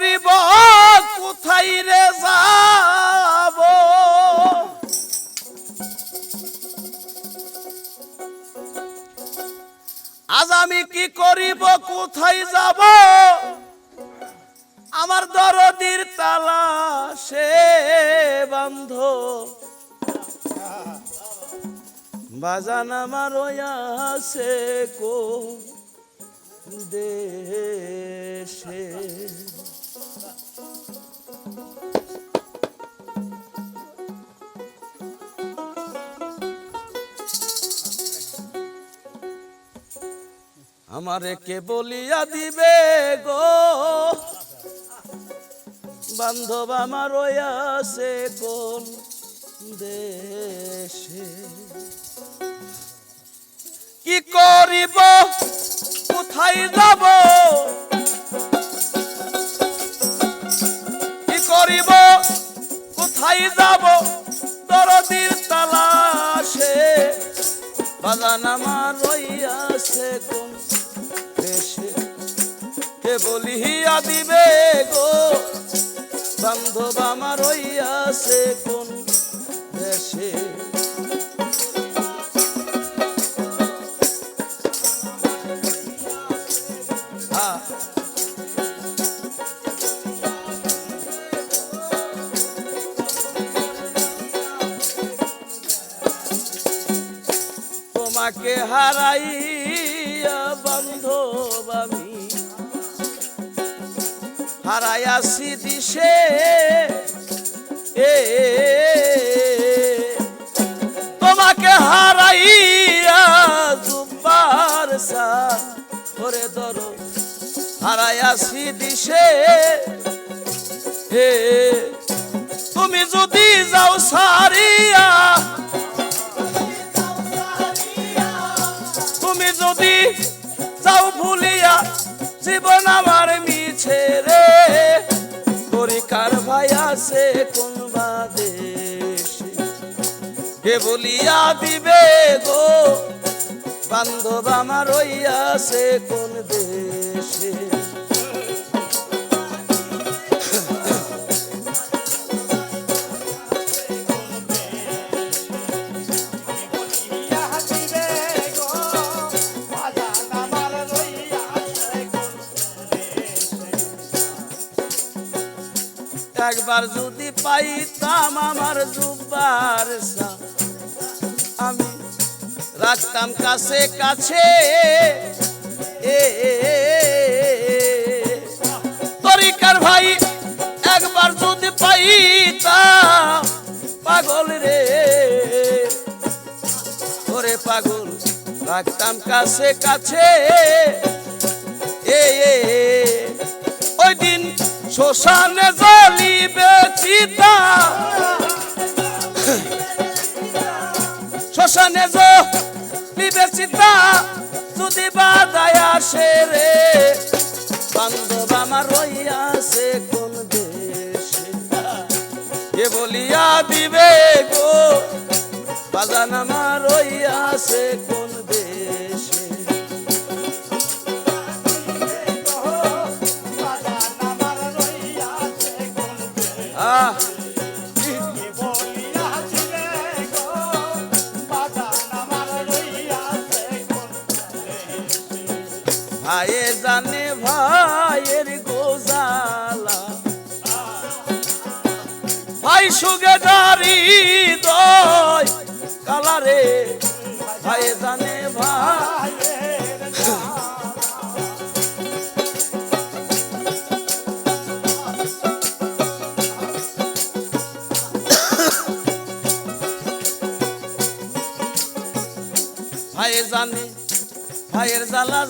করিব, কোথায় রে যাব? আজ আমি কি করিব, কোথায় যাব? আমার দরদির তালা সে বন্ধ। বাজান আমার আছে কো দেশে? আমারে কে বলিয়া দিবে গো? বান্ধব আমার আছে কোন দেশে? কি করিব? কোথায় যাব? করিব? কোথায় যাব? তোমাকে হারাইয়া বান্ধব আমি। হারাইয়াছি দিশে এ। তোমাকে হারাইয়া দুবার সা করে ধরো। হারাইয়াছি দিশে এ। তুমি যদি যাও সারিয়া যদি যাও ভুলিয়া জীবন আমার মিছে রে। পরিকার ভাই আছে কোন দেশে কে বলিয়া দিবে গো? বান্ধব আমার আছে কোন দেশে? একবার যদি পাইতাম আমার জুব্বার আমি রাখতাম কাছে কাছে। তরিকার ভাই একবার যদি পাইতাম পাগল রে। ওরে পাগল রাখতাম কাছে কাছে। এ, ওই দিন শ্মশানে জ্বলিবে চিতা। শ্মশানে জ্বলিবে চিতা, যদি বাদায় আসে রে। বান্ধব আমার রইয়াছে কোন দেশে? কে বলিয়া দিবে গো ভাইয়ে জানে ভাইয়ের গোজালা। ভাই, সুগে দারি দয় কালারে ভাই জানে ভাই ভাই জানে। ভাইয়ের জ্বালা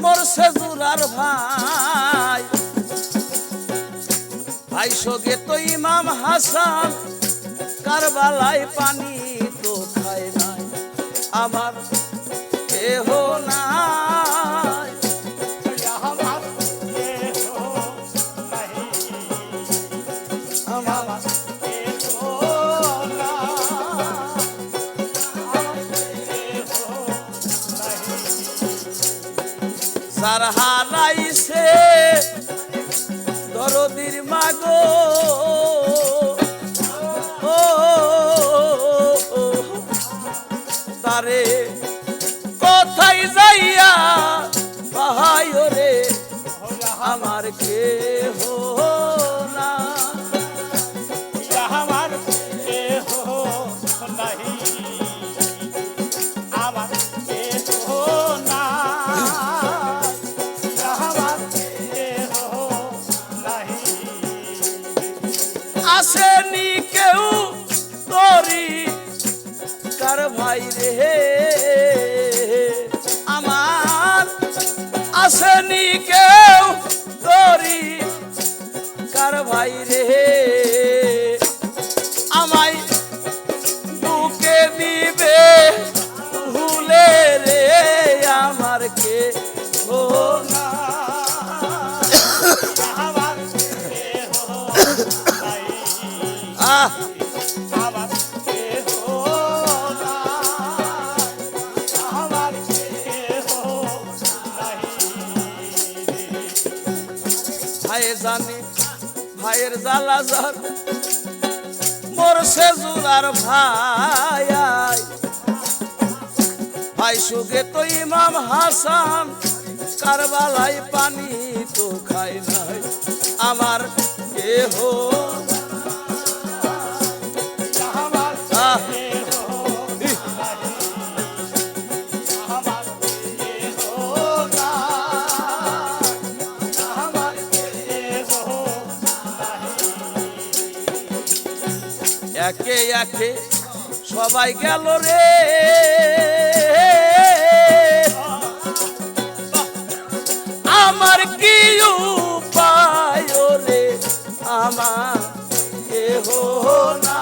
যার মরছে জুরার ভাই। ভাই সঙ্গে তো ইমাম হাসান, কারবালায় পানি তো খায় নাই। আমার কেহ নাই। হারাইছে। দরদির মাগো আসেনি কেউ তরি কার ভাই রে আমার আসেনি কেউ তরি কার ভাই রে জানি ভাইয়ের জ্বালা জ্বর। মোর সে জুরার ভাই। ভাই সুগে তো ইমাম হাসান কারবালাই পানি তো খাই নাই। আমার কেহ আহ, একে সবাই গেল রে। আমার কি উপায় রে? আমার কেহ না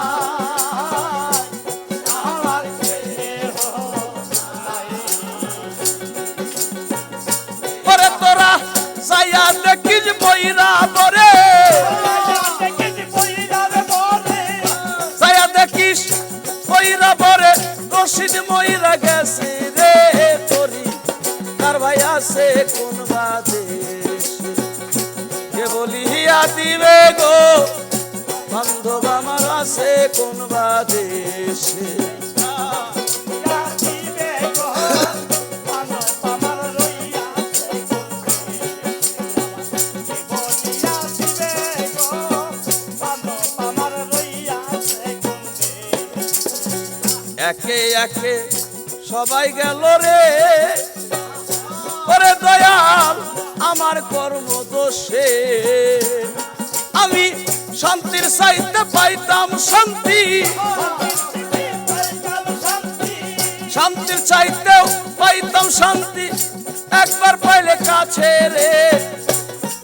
তোরা যাইয়া দেখিস বইরা রশিদ মহিলা গেছে রে তরি। তার ভাই আছে কোন বাদে কে বলিয়া দিবে গো? বান্ধব আমার আছে কোন বাদেশে একে একে সবাই গেল রে। ওরে দয়াল, আমার কর্ম দোষে আমি শান্তির চাইতে পাইতাম শান্তি। শান্তির চাইতেও পাইতাম শান্তি। একবার পাইলে কাছে রে।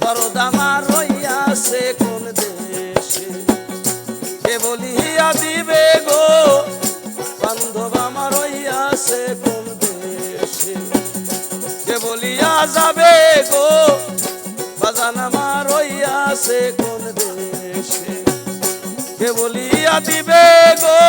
দরদ আমার রইয়াছে কোন দেশে। কে বলিয়া দিবে গো? বান্ধব আমার হইয়াছে কোন দেশে? কে বলিয়া যাবে গো, বাজান আমার হইয়াছে কোন দেশে? কে বলিয়া দিবে গো